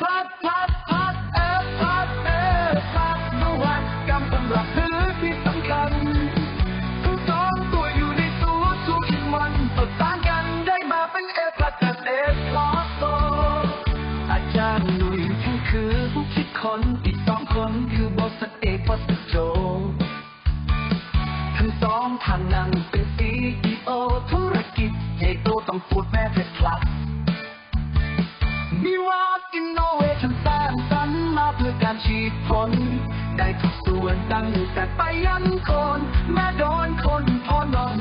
พัดพัดพัดเอฟพัดเอฟพัดปวัตกรรมสำหรับถือที่สำคัญทั้งสองตัวอยู่ในตัวสู้คิดมันประสานกันได้มาเป็นเอฟพัดกับเอฟพอโตอาจารย์หนุ่ยที่คือผู้คิดค้นอีสองคนคือบอสเอกบอสโจทั้งสองทางนั้นเป็นซีอีโอธุรกิจใหญ่โตต้องพูดแม่ แต่ไปยันโคนแม่โดนคนพอนน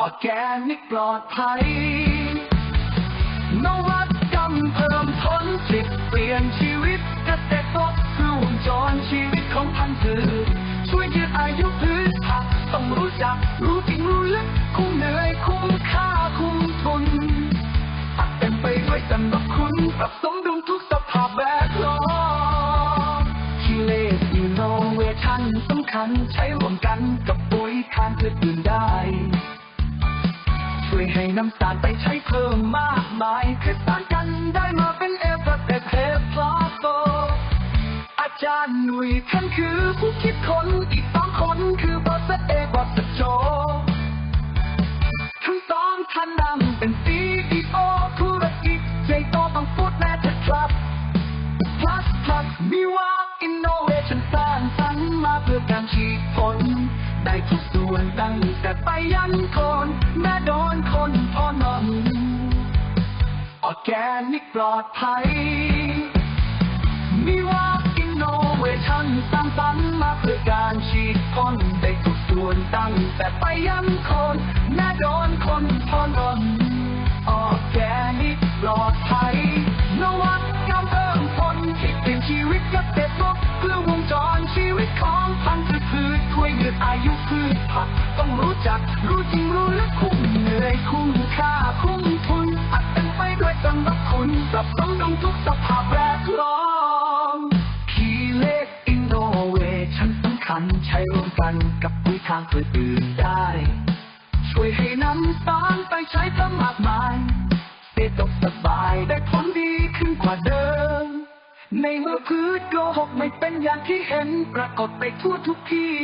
ออแกนิกปลอดภัย นวัตกรรมเพิ่มผลผลิตเปลี่ยนชีวิตเกษตรกรคือวงจรชีวิตของพันธุ์ ชันสำคัญใช้ร่วมกันกับปุ๋ยคานพืชอื่นได้ ช่วยให้น้ำตาลไปใช้เพิ่มมากมายเกิดสารกันได้มาเป็นเอฟเฟกต์เทปพลาสโตอาจารย์หนุ่ยท่านคือผู้คิดค้นอีกสองคนคือบอสเอกบอสโจทั้งสองท่านนั้นเป็นซีอีโอธุรกิจใหญ่โตต้องพูดแน่จะครับ plus plus มีว่า ฉีดพ้นได้ทุกส่วนตั้งแต่ไปยันโคนแม่โดนคนพอนอนออแกนิกปลอดภัย มีว่า innovation สร้างสรรค์มาเพื่อการฉีดพ้นได้ทุกส่วนตั้งแต่ไปยันโคนแม่โดนคนพอนอนออแกนิกปลอดภัยนวัตกรรมเพิ่มผลที่เป็นชีวิตเกษตรก อายุพืชผักต้องรู้จัก รู้จริงรู้ลึกคุ้มเหนื่อยคุ้มค่าคุ้มทุนอัดเต็มไปด้วยสมบัติคุณปรับสมดุลทุกสภาพแวดล้อมคีเลสอินโนเวชันสำคัญใช้ร่วมกันกับปุ๋ยทางพืชอื่นได้ ช่วยให้น้ำตาลไปใช้เพิ่มมากมายเศรษฐกสบายได้ผลดีขึ้นกว่าเดิมในเมื่อพืชโกหกไม่เป็นอย่างที่เห็นปรากฏไปทั่วทุกที่